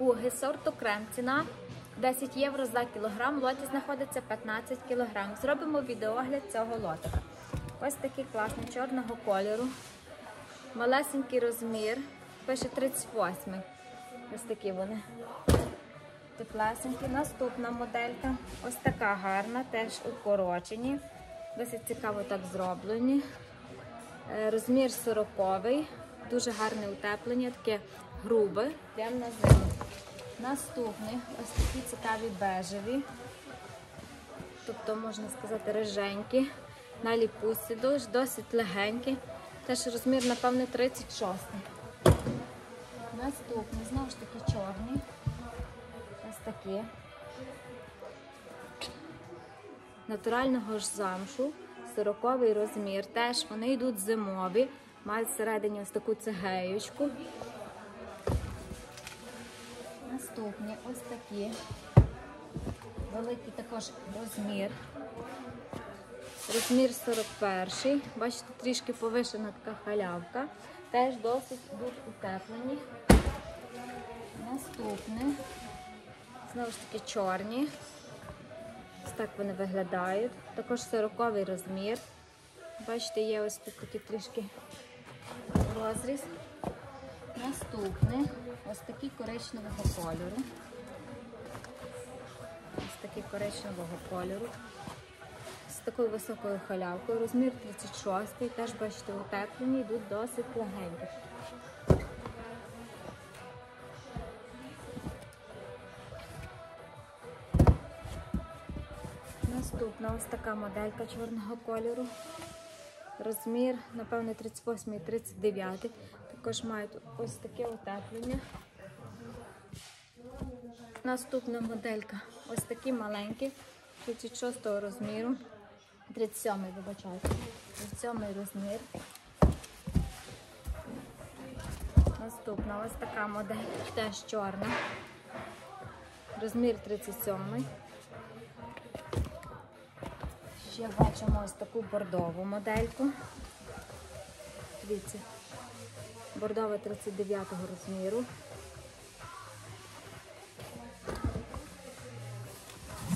Уги сорту крем. Ціна 10 євро за кілограм. В лоті знаходиться 15 кілограм. Зробимо відеогляд цього лотика. Ось такий класний чорного кольору. Малесенький розмір. Пише 38. Ось такі вони. Теплесенькі. Наступна моделька. Ось така гарна, теж укорочені. Досить цікаво так зроблені. Е, Розмір 40 дуже гарне утеплення, таке грубе, прямо на зиму. Наступний ось такі цікаві бежеві, тобто, можна сказати, риженькі, на ліпусі, досить легенькі. Теж розмір, напевне, 36. Наступний, знову ж таки, чорний. Ось такі. Натурального ж замшу, 40 розмір. Теж вони йдуть зимові, мають всередині ось таку цегеючку. Наступні ось такі. Великий також розмір. Розмір 41. Бачите, трішки повишена така халявка. Теж досить будуть утеплені. Наступне. Знову ж таки чорні. Ось так вони виглядають. Також 40 розмір. Бачите, є ось тут такий трішки розріз. Наступне ось такий коричневого кольору. Ось такий коричневого кольору. З такою високою халявкою. Розмір 36 Теж бачите, утеплені, йдуть досить легенькі. Наступна ось така моделька чорного кольору. Розмір, напевно, 38 і 39. Також мають ось таке утеплення. Наступна моделька ось такі маленькі, 36 розміру. 37 вибачайте. 37 розмір. Наступна ось така модель, теж чорна. Розмір 37. Ще бачимо ось таку бордову модельку. Дивіться, бордова 39 розміру.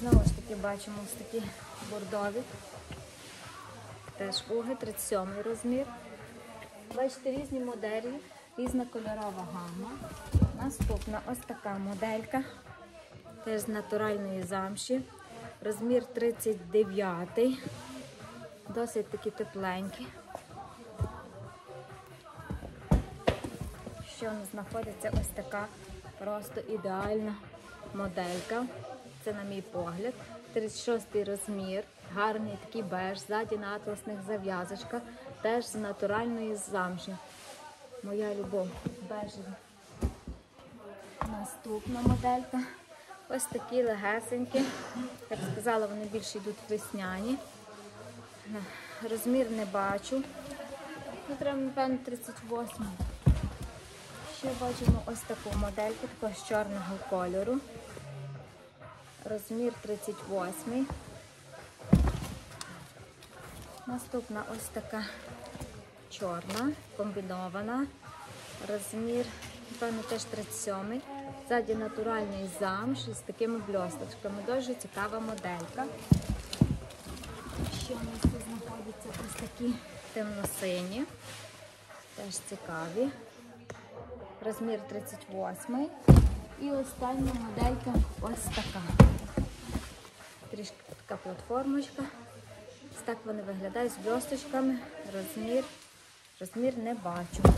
Знову ж таки бачимо ось такі бордові. Теж уги, 37 розмір. Бачите, різні моделі, різна кольорова гама. Наступна ось така моделька, теж з натуральної замші. Розмір 39, досить такі тепленькі. Що у нас знаходиться ось така просто ідеальна моделька. Це, на мій погляд, 36 розмір, гарний такий беж, ззаді на атласних зав'язочках, теж з натуральної замші. Моя любов бежеві. Наступна моделька. Ось такі легесенькі. Як сказала, вони більше йдуть весняні. Розмір не бачу. Ну, треба, напевно, 38. Ще бачимо ось таку модельку, також чорного кольору. Розмір 38. Наступна ось така чорна, комбінована. Розмір, напевно, теж 37. Ззаді натуральний замш з такими бльосточками. Дуже цікава моделька. Ще у нас тут знаходяться ось такі темно-сині. Теж цікаві. Розмір 38. І остання моделька ось така. Трішки така платформочка. Ось так вони виглядають з бльосточками. Розмір, розмір не бачу.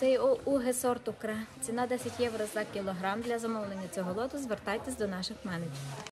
Цей уги сорту кре. Ціна 10 євро за кілограм. Для замовлення цього лоту звертайтесь до наших менеджерів.